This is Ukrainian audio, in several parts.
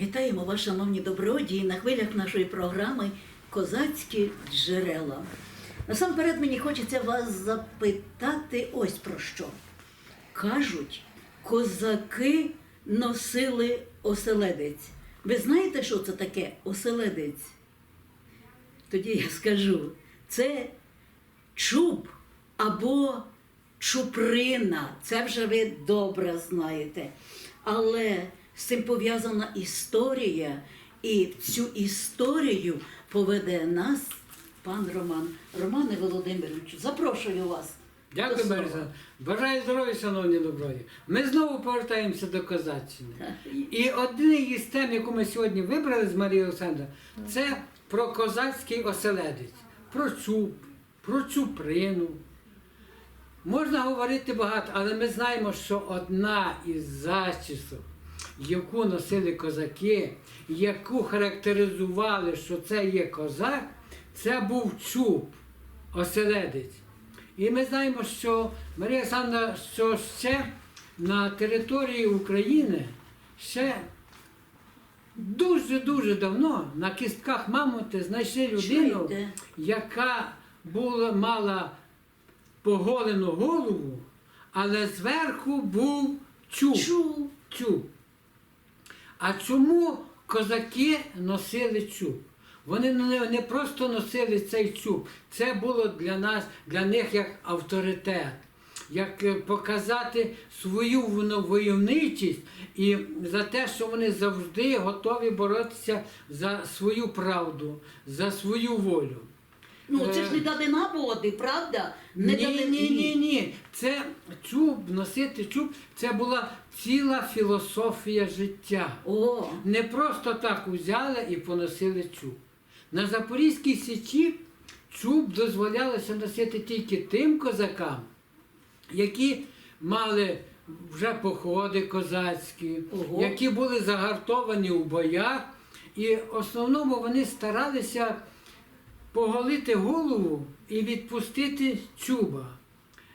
Вітаємо вас, шановні добродії, на хвилях нашої програми Козацькі джерела. Насамперед мені хочеться вас запитати ось про що. Кажуть, козаки носили оселедець. Ви знаєте, що це таке оселедець? Тоді я скажу, це чуб або чуприна. Це вже ви добре знаєте. Але з цим пов'язана історія, і в цю історію поведе нас пан Роман. Романе Володимировичу, запрошую вас. Дякую. Бориса. Бажаю здоров'я, шановні доброї. Ми знову повертаємося до Козаччини. І одна із тем, яку ми сьогодні вибрали з Марією Олександром, це про козацький оселедець, про чуб, про чуприну. Можна говорити багато, але ми знаємо, що одна із зачісок, яку носили козаки, яку характеризували, що це є козак, це був чуб, оселедець. І ми знаємо, що Марія Олександра, що ще на території України ще дуже-дуже давно на кістках мамонти знайшли людину, Чуєте? яка була, мала поголену голову, але зверху був чуб. Чув. чуб. А чому козаки носили чуб? Вони не, просто носили цей чуб, це було для нас, для них як авторитет, як е, показати свою войовничість і за те, що вони завжди готові боротися за свою правду, за свою волю. Ну, це Е, ж не давина води, правда? Не ні, дави- ні, ні, ні. Це чуб, носити чуб, це була ціла філософія життя. О, Не просто так узяли і поносили чуб. На Запорізькій січі чуб дозволялося носити тільки тим козакам, які мали вже походи козацькі, Ого. які були загартовані у боях, і в основному вони старалися поголити голову і відпустити чуба.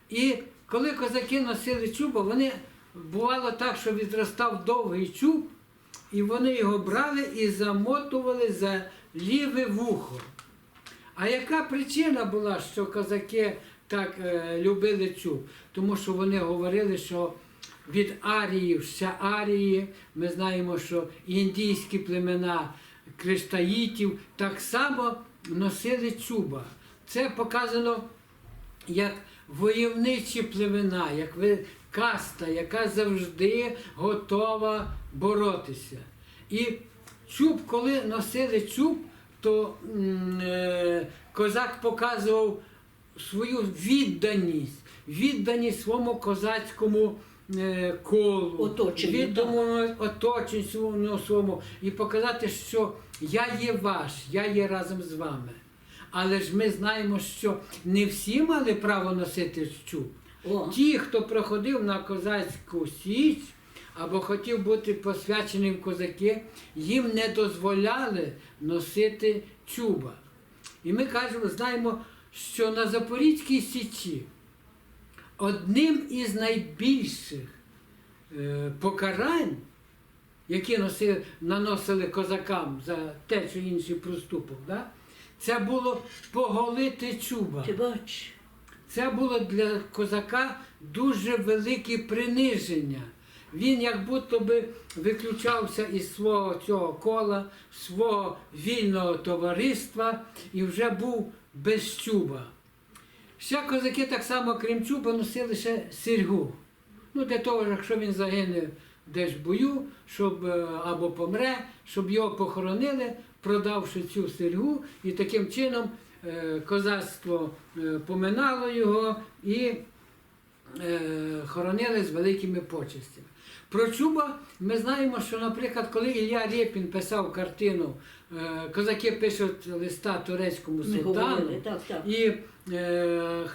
І коли козаки носили чуба, вони бувало так, що відростав довгий чуб, і вони його брали і замотували за ліве вухо. А яка причина була, що козаки так е, любили чуб? Тому що вони говорили, що від Арії, ще Арії, ми знаємо, що індійські племена криштаїтів так само носили чуба. Це показано як войовничі племена, як каста, яка завжди готова боротися. І чуб, коли носили чуб, то е, козак показував свою відданість, відданість своєму козацькому е, колу, відданому оточенню своєму, і показати, що я є ваш, я є разом з вами. Але ж ми знаємо, що не всі мали право носити чуб. о. Ті, хто проходив на козацьку січ або хотів бути посвяченим козаки, їм не дозволяли носити чуба. І ми кажемо, знаємо, що на Запорізькій січі одним із найбільших е, покарань, які носили, наносили козакам за те чи інший проступок, да? це було поголити чуба. Ти бач. Це було для козака дуже велике приниження. Він як будто би виключався із свого цього кола, свого вільного товариства і вже був без чуба. Ще козаки так само, крім чуба, носили ще сіргу. Ну, для того, якщо він загине десь в бою, щоб е, або помре, щоб його похоронили, продавши цю сіргу, і таким чином е, козацтво е, поминало його і хоронили з великими почестями. Про Чуба ми знаємо, що, наприклад, коли Ілля Рєпін писав картину, козаки пишуть листа турецькому султану, так, так. і е, е,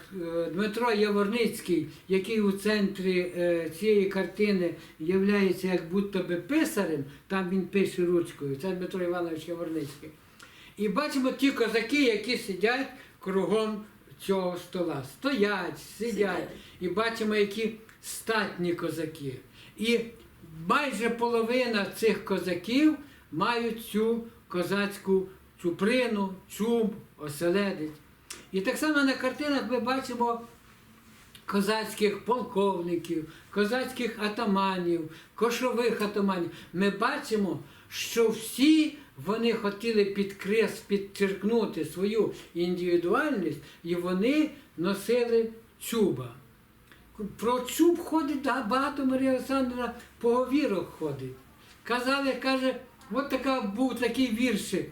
Дмитро Яворницький, який у центрі е, цієї картини є як будто би писарем, там він пише ручкою, це Дмитро Іванович Яворницький. І бачимо ті козаки, які сидять кругом цього стола. Стоять, сидять. Сидять. І бачимо, які статні козаки. І майже половина цих козаків мають цю козацьку чуприну, чуб, оселедець. І так само на картинах ми бачимо козацьких полковників, козацьких атаманів, кошових атаманів. Ми бачимо, що всі вони хотіли підкрес, підчеркнути свою індивідуальність, і вони носили чуба. Про чуб ходить багато Марія Олександрівна поговірок ходить. Казали, каже, от така був такий віршик.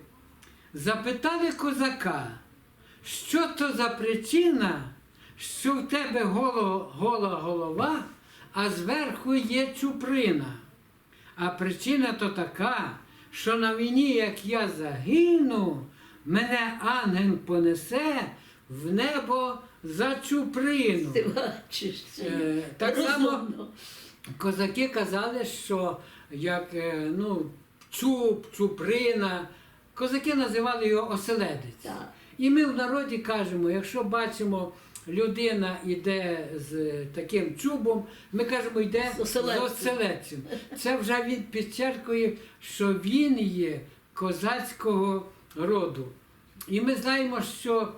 Запитали козака, що то за причина, що в тебе голо, гола голова, а зверху є чуприна. А причина то така, що на війні, як я загину, мене ангел понесе в небо за чуприну. Ти бачиш, Е, так само. Козаки казали, що як е, ну, чуб, чуприна, козаки називали його оселедець. Так. І ми в народі кажемо, якщо бачимо, людина йде з таким чубом, ми кажемо, йде З оселедцем. з оселедцем. Це вже він підчеркує, що він є козацького роду. І ми знаємо, що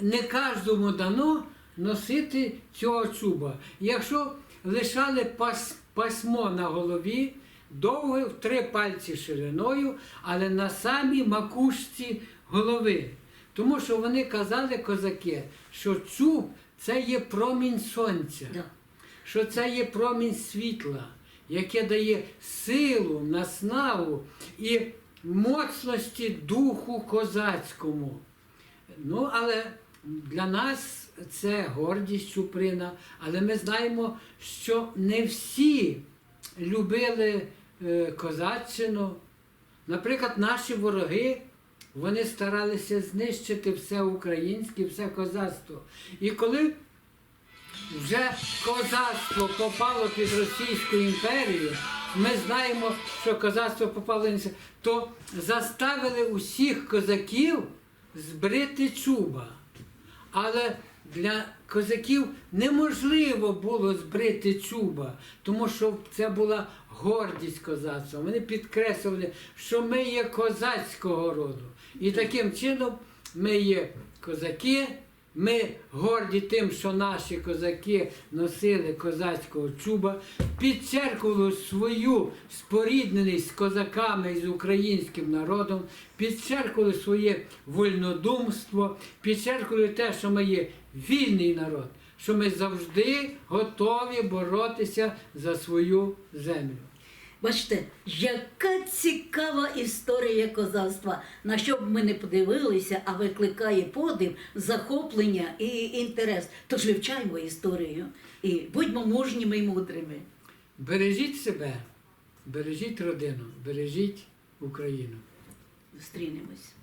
не кожному дано носити цього чуба. Якщо лишали пас, пасмо на голові, довге в три пальці шириною, але на самій макушці голови. Тому що вони казали козаки, що чуб це є промінь сонця Да. що це є промінь світла, яке дає силу, наснагу і моцності духу козацькому. Ну, але для нас це гордість Чуприна, але ми знаємо, що не всі любили козаччину. Наприклад, наші вороги. Вони старалися знищити все українське, все козацтво. І коли вже козацтво попало під Російську імперію, ми знаємо, що козацтво попало то заставили усіх козаків збрити чуба. Але для козаків неможливо було збрити чуба, тому що це була гордість козацтва. Вони підкреслили, що ми є козацького роду. І таким чином ми є козаки, ми горді тим, що наші козаки носили козацького чуба, підчеркували свою спорідненість з козаками і з українським народом, підчеркували своє вольнодумство, підчеркували те, що ми є вільний народ, що ми завжди готові боротися за свою землю. Бачите, яка цікава історія козацтва, на що б ми не подивилися, а викликає подив, захоплення і інтерес. Тож вивчаємо історію і будьмо мужніми і мудрими. Бережіть себе, бережіть родину, бережіть Україну. Зустрінемось.